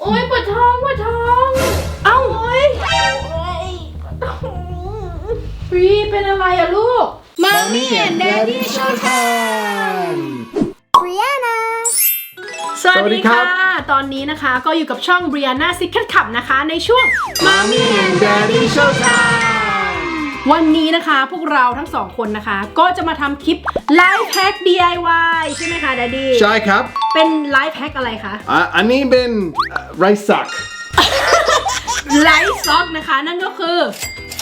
โอ๊ยปวดท้องปวดท้อง เอ้าโอ๊ยฟรีเป็นอะไรอะลูกมามี่แอนแดดดี้ชอบท Brianna สวัสสวัสดีดีครัค่ะบตอนนี้นะคะก็อยู่กับช่อง Brianna Secret Club นะคะ ในช่วง Mommy and Daddy Showtime วันนี้นะคะพวกเราทั้งสองคนนะคะ ก็จะมาทำคลิปไลฟ์แพ็ก DIY ใช่ไหมคะ Daddy ใช่ครับเป็นไลฟ์แพ็กอะไรคะอะอันนี้เป็นไรซักไลฟ์ซ็อกนะคะ นั่นก็คือ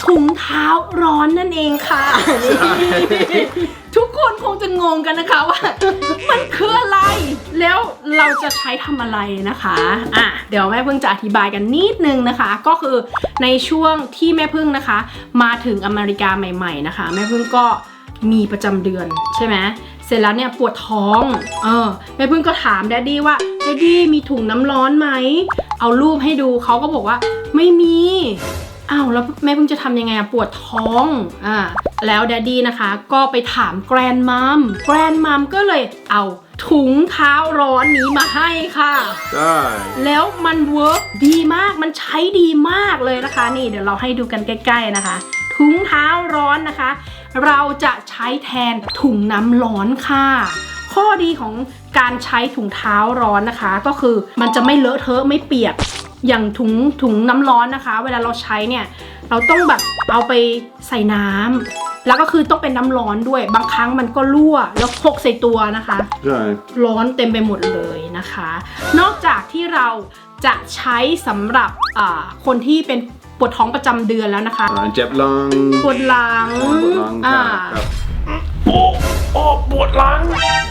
ถุงเท้าร้อนนั่นเองค่ะ ทุกคนคงจะงงกันนะคะว่า มันคืออะไร แล้วเราจะใช้ทำอะไรนะคะอะเดี๋ยวแม่พึ่งจะอธิบายกันนิดนึงนะคะ ก็คือในช่วงที่แม่พึ่งนะคะ มาถึงอเมริกาใหม่ ๆนะคะ แม่พึ่งก็มีประจำเดือนใช่ไหมเสร็จแล้วเนี่ยปวดท้อง เออแม่พึ่งก็ถามแดดดี้ว่าแดดดี้มีถุงน้ำร้อนไหม เอารูปให้ดูเขาก็บอกว่าไม่มี แล้วแม่เพิ่งจะทำยังไงอะปวดท้องอ่าแล้วแดดดี้นะคะ ก็ไปถามแกรนมัมแกรนมัมก็เลยเอาถุงเท้าร้อนนี้มาให้ค่ะใช่แล้วมันเวิร์กดีมากมันใช้ดีมากเลยนะคะ นี่เดี๋ยวเราให้ดูกันใกล้ ๆนะคะ ถุงเท้าร้อนนะคะ เราจะใช้แทนถุงน้ำร้อนค่ะ ข้อดีของการใช้ถุงเท้าร้อนนะคะ ก็คือมันจะไม่เลอะเทอะไม่เปียกอย่างถุงถุงน้ำร้อนนะคะ เวลาเราใช้เนี่ย เราต้องแบบเอาไปใส่น้ำแล้วก็คือต้องเป็นน้ำร้อนด้วย บางครั้งมันก็รั่วแล้วหกใส่ตัวนะคะใช่ร้อนเต็มไปหมดเลยนะคะ นอกจากที่เราจะใช้สำหรับอ่าคนที่เป็นปวดท้องประจำเดือนแล้วนะคะอ่าเจ็บหลังปวดหลังปวดหลังอ่าครับโอ้โอ้ปวดหลัง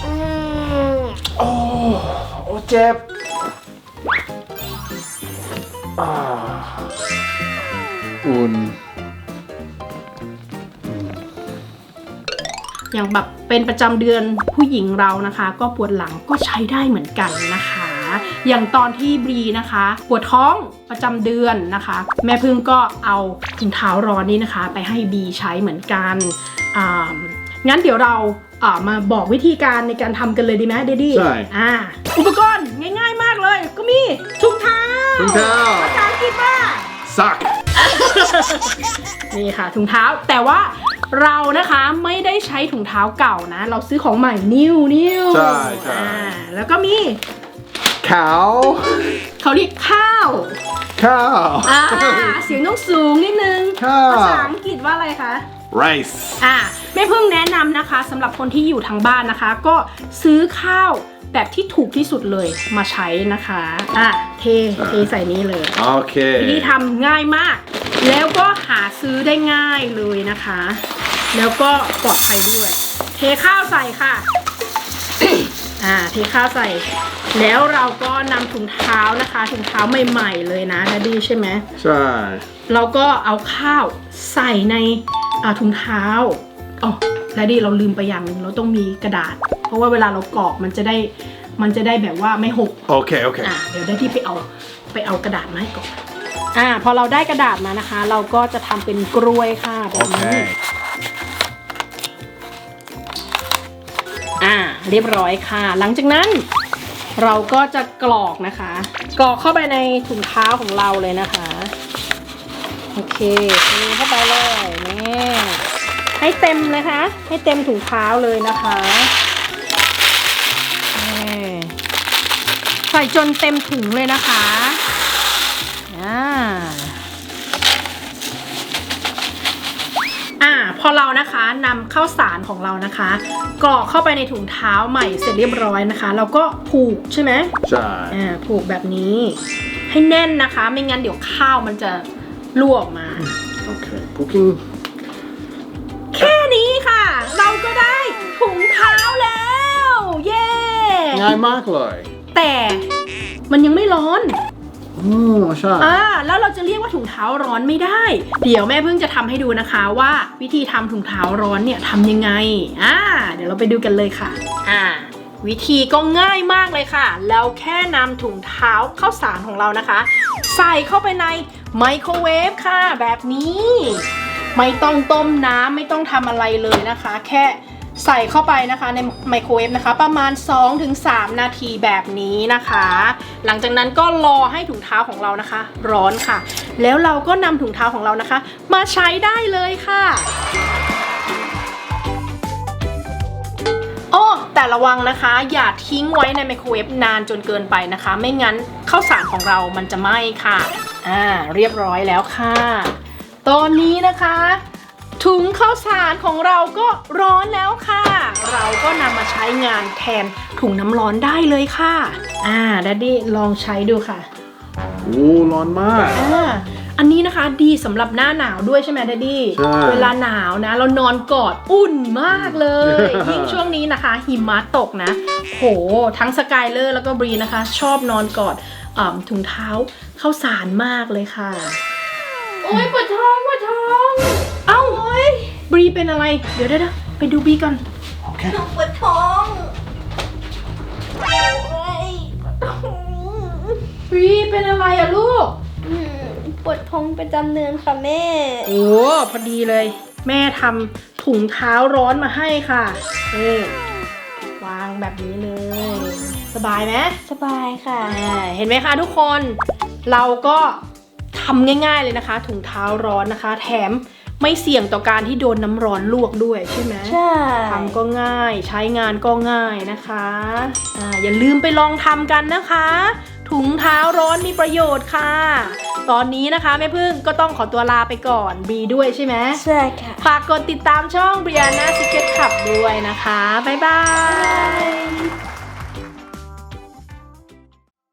อืมโอ้โอ้เจ็บ อ่าอุ่นอย่างแบบเป็นประจำเดือนผู้หญิงเรานะคะ ก็ปวดหลังก็ใช้ได้เหมือนกันนะคะ อย่างตอนที่บรีนะคะ ปวดท้องประจำเดือนนะคะ แม่พึ่งก็เอาถุงเท้าร้อนนี้นะคะ ไปให้บีใช้เหมือนกันอ่างั้นเดี๋ยวเราอ่ามาบอกวิธีการในการทำกันเลยดีไหมเดดดี้ใช่อ่าอุปกรณ์ง่าย ๆ มากเลย ก็มีถุงเท้าถุงเท้าภาษาอังกฤษว่าซัก นี่ค่ะถุงเท้าแต่ว่าเรานะคะไม่ได้ใช้ถุงเท้าเก่านะ เราซื้อของใหม่นิ้วนิ้วใช่ใช่อ่าแล้วก็มีขาวเขาเรียกข้าวข้าว อ่าเสียงต้องสูงนิดนึงข้าว ภาษาอังกฤษว่าอะไรคะ rice อ่าไม่เพิ่งแนะนำนะคะสำหรับคนที่อยู่ทางบ้านนะคะ ก็ซื้อข้าว แบบที่ถูกที่สุดเลยมาใช้นะคะอะเทเทใส่นี้เลยโอเควิธีทำง่ายมาก แล้วก็หาซื้อได้ง่ายเลยนะคะ แล้วก็ปลอดภัยด้วย เทข้าวใส่ค่ะอ่าเทข้าวใส่ แล้วเราก็นำถุงเท้านะคะถุงเท้าใหม่ๆเลยนะดดดี้ใช่ไหมใช่เราก็เอาข้าวใส่ในอ่าถุงเท้าอ๋อดดดี้เราลืมไปอย่างหนึ่งเราต้องมีกระดาษ เพราะว่าเวลาเรากรอกมันจะได้มันจะได้แบบว่าไม่หกโอเคโอเคอะเดี๋ยวได้ที่ไปเอาไปเอากระดาษมาให้ก่อน อ่าพอเราได้กระดาษมานะคะ เราก็จะทำเป็นกรวยค่ะแบโอบเคนี้อ่า เรียบร้อยค่ะ หลังจากนั้น เราก็จะกรอกนะคะ กรอกเข้าไปในถุงเท้าของเราเลยนะคะ โอเคเทเข้าไปเลยนี่ให้เต็มนะคะ ให้เต็มถุงเท้าเลยนะคะ ใส่จนเต็มถุงเลยนะคะอ่าอ่าพอเรานะคะนำข้าวสารของเรานะคะกรอกเข้าไปในถุงเท้าใหม่เสร็จเรียบร้อยนะคะ เราก็ผูกใช่ไหมใช่อ่าผูกแบบนี้ ให้แน่นนะคะ ไม่งั้นเดี๋ยวข้าวมันจะรั่วออกมาโอเค cooking แค่นี้ค่ะ เราก็ได้ถุงเท้าแล้ว เย้ง่ายมากเลย แต่มันยังไม่ร้อนอ๋อใช่อ่าแล้วเราจะเรียกว่าถุงเท้าร้อนไม่ได้ เดี๋ยวแม่เพิ่งจะทำให้ดูนะคะว่าวิธีทำถุงเท้าร้อนเนี่ยทำยังไงอ่าเดี๋ยวเราไปดูกันเลยค่ะ อ่า วิธีก็ง่ายมากเลยค่ะ แล้วแค่นำถุงเท้าข้าวสารของเรานะคะ ใส่เข้าไปในไมโครเวฟค่ะ แบบนี้ ไม่ต้องต้มน้ำไม่ต้องทำอะไรเลยนะคะ แค่ ใส่เข้าไปนะคะในไมโครเวฟนะคะ ประมาณ 2-3 นาทีแบบนี้นะคะ หลังจากนั้นก็รอให้ถุงเท้าของเรานะคะ ร้อนค่ะ แล้วเราก็นำถุงเท้าของเรานะคะ มาใช้ได้เลยค่ะอ้อแต่ระวังนะคะ อย่าทิ้งไว้ในไมโครเวฟนานจนเกินไปนะคะ ไม่งั้นข้าวสารของเรามันจะไหม้ค่ะ อ่า เรียบร้อยแล้วค่ะ ตอนนี้นะคะ ถุงข้าวสารของเราก็ร้อนแล้วค่ะ เราก็นำมาใช้งานแทนถุงน้ำร้อนได้เลยค่ะ อ่าดัดดี้ลองใช้ดูค่ะ โอ้ร้อนมาก อ่าอันนี้นะคะดีสำหรับหน้าหนาวด้วยใช่ไหมดัดดี้ ใช่ เวลาหนาวนะ เรานอนกอดอุ่นมากเลย ยิ่งช่วงนี้นะคะ หิมะตกนะ โห ทั้งสกายเลอร์แล้วก็บรีนะคะ ชอบนอนกอดอ่าถุงเท้าเข้าสารมากเลยค่ะ โอ้ยปวดท้องปวดท้อง เอ้าบรีเป็นอะไร เดี๋ยวเดี๋ยวเดี๋ยวไปดูบรีก่อนโอเคหนูปวดท้องโอ้ยบรีเป็นอะไรอะลูก อืมปวดท้องประจำเดือนค่ะแม่โอ้พอดีเลย แม่ทำถุงเท้าร้อนมาให้ค่ะนี่วางแบบนี้เลย สบายไหมสบายค่ะ อ่าเห็นไหมคะทุกคน เราก็ทำง่าย ๆเลยนะคะ ถุงเท้าร้อนนะคะ แถม ไม่เสี่ยงต่อการที่โดนน้ำร้อนลวกด้วยใช่ไหมใช่ทำก็ง่าย ใช้งานก็ง่ายนะคะอ่าอย่าลืมไปลองทำกันนะคะ ถุงเท้าร้อนมีประโยชน์ค่ะ ตอนนี้นะคะแม่พึ่งก็ต้องขอตัวลาไปก่อนบีด้วยใช่ไหมใช่ค่ะ ฝากกดติดตามช่อง Brianna Secret Club ด้วยนะคะ บ๊ายบาย